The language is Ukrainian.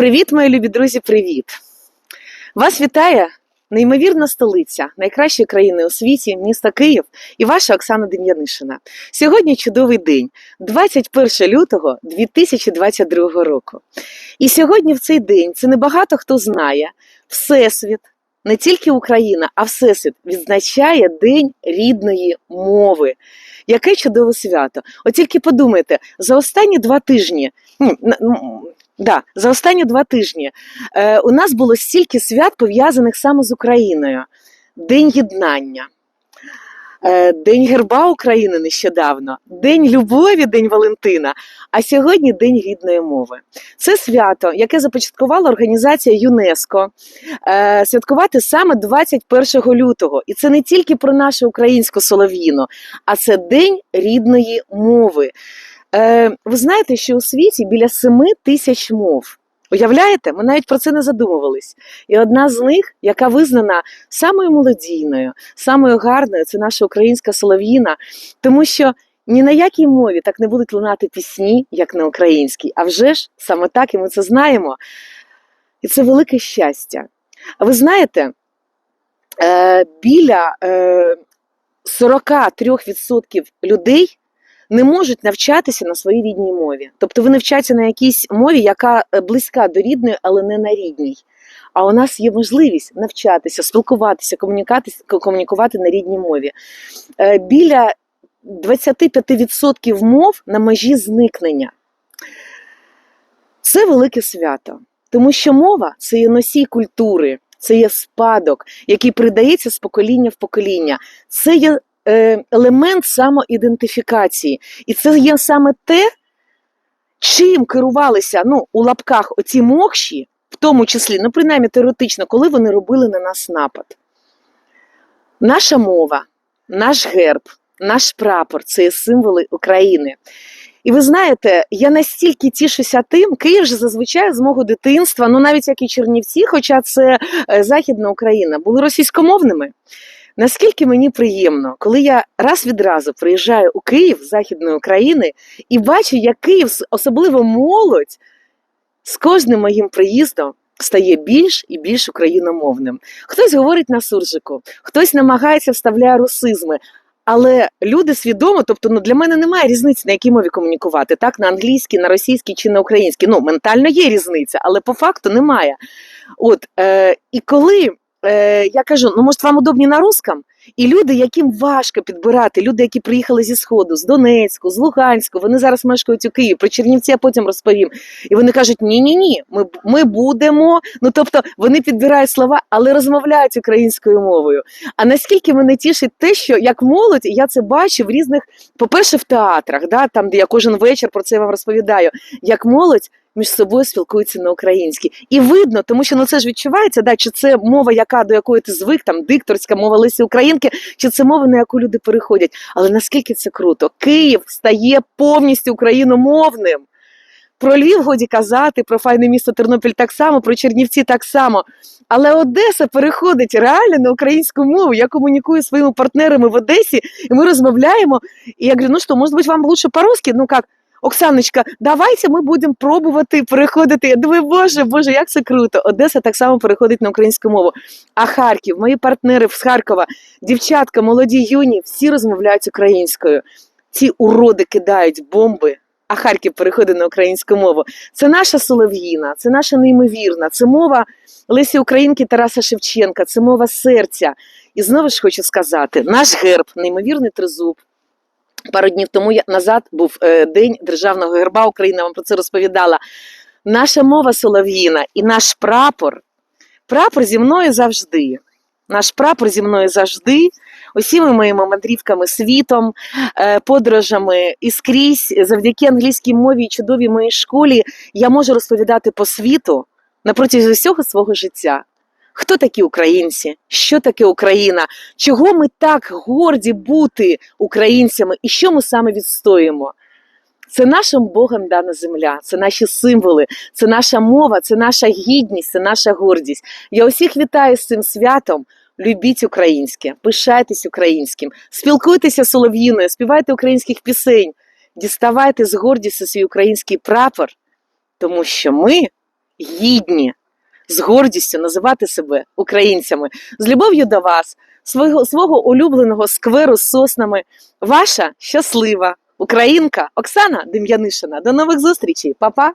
Привіт, мої любі друзі, привіт! Вас вітає неймовірна столиця найкращої країни у світі, місто Київ і ваша Оксана Дем'янишина. Сьогодні чудовий день, 21 лютого 2022 року. І сьогодні в цей день це небагато хто знає, Всесвіт, не тільки Україна, а Всесвіт відзначає День рідної мови. Яке чудове свято! От тільки подумайте, за останні два тижні. Да, за останні два тижні е, у нас було стільки свят пов'язаних саме з Україною. День єднання, е, День герба України нещодавно, День любові, День Валентина, а сьогодні День рідної мови. Це свято, яке започаткувала організація ЮНЕСКО е, святкувати саме 21 лютого. І це не тільки про нашу українську солов'їну, а це День рідної мови. Е, ви знаєте, що у світі біля 7 тисяч мов. Уявляєте, ми навіть про це не задумувались. І одна з них, яка визнана самою молодійною, самою гарною, це наша українська солов'їна, тому що ні на якій мові так не будуть лунати пісні, як на українській. А вже ж саме так, і ми це знаємо. І це велике щастя. А ви знаєте, е, біля е, 43% людей не можуть навчатися на своїй рідній мові. Тобто вони вчаться на якійсь мові, яка е, близька до рідної, але не на рідній. А у нас є можливість навчатися, спілкуватися, комунікувати на рідній мові. Е, Біля 25% мов на межі зникнення. Це велике свято, тому що мова це є носій культури, це є спадок, який передається з покоління в покоління. Це є елемент самоідентифікації. І це є саме те, чим керувалися ну, у лапках оці мокші, в тому числі, ну, принаймні теоретично, коли вони робили на нас напад. Наша мова, наш герб, наш прапор це є символи України. І ви знаєте, я настільки тішуся тим, Київ же зазвичай з мого дитинства, ну навіть як і Чернівці, хоча це е, Західна Україна, були російськомовними. Наскільки мені приємно, коли я раз відразу приїжджаю у Київ з Західної України і бачу, як Київ, особливо молодь, з кожним моїм приїздом стає більш і більш україномовним. Хтось говорить на суржику, хтось намагається вставляє русизми. Але люди свідомо, тобто ну для мене немає різниці, на якій мові комунікувати, так на англійській, на російській чи на українській. Ну ментально є різниця, але по факту немає. От е, і коли е, я кажу, ну може вам удобні на русском? І люди, яким важко підбирати, люди, які приїхали зі Сходу, з Донецьку, з Луганську, вони зараз мешкають у Києві, про Чернівці я потім розповім. І вони кажуть: ні, ні, ні, ми, ми будемо. Ну тобто вони підбирають слова, але розмовляють українською мовою. А наскільки мене тішить те, що як молодь, я це бачу в різних, по-перше, в театрах, да, там, де я кожен вечір про це вам розповідаю, як молодь. Між собою спілкуються на українській. І видно, тому що ну це ж відчувається, да, чи це мова, яка до якої ти звик, там дикторська мова Лисі Українки, чи це мова, на яку люди переходять. Але наскільки це круто? Київ стає повністю україномовним. Про Львів годі казати, про файне місто Тернопіль так само, про Чернівці так само. Але Одеса переходить реально на українську мову. Я комунікую своїми партнерами в Одесі, і ми розмовляємо. І я говорю, ну що, може бути, вам лучше по-русски? Ну як? Оксаночка, давайте ми будемо пробувати переходити. Я думаю, боже, боже, як це круто. Одеса так само переходить на українську мову. А Харків, мої партнери з Харкова, дівчатка, молоді юні, всі розмовляють українською. Ці уроди кидають бомби, а Харків переходить на українську мову. Це наша солов'їна, це наша неймовірна, це мова Лесі Українки Тараса Шевченка, це мова серця. І знову ж хочу сказати: наш герб, неймовірний тризуб. Пару днів тому назад був е, день державного герба України. Вам про це розповідала. Наша мова солов'їна і наш прапор. Прапор зі мною завжди. Наш прапор зі мною завжди. Усіми моїми мандрівками світом, е, подорожами і скрізь, завдяки англійській мові і чудовій моїй школі, я можу розповідати по світу на протязі всього свого життя. Хто такі українці? Що таке Україна? Чого ми так горді бути українцями і що ми саме відстоїмо? Це нашим Богом дана земля, це наші символи, це наша мова, це наша гідність, це наша гордість. Я усіх вітаю з цим святом. Любіть українське, пишайтесь українським, спілкуйтеся солов'їною, співайте українських пісень, діставайте з гордістю свій український прапор, тому що ми гідні з гордістю називати себе українцями, з любов'ю до вас, свого, свого улюбленого скверу з соснами. Ваша щаслива українка Оксана Дем'янишина. До нових зустрічей, Па-па!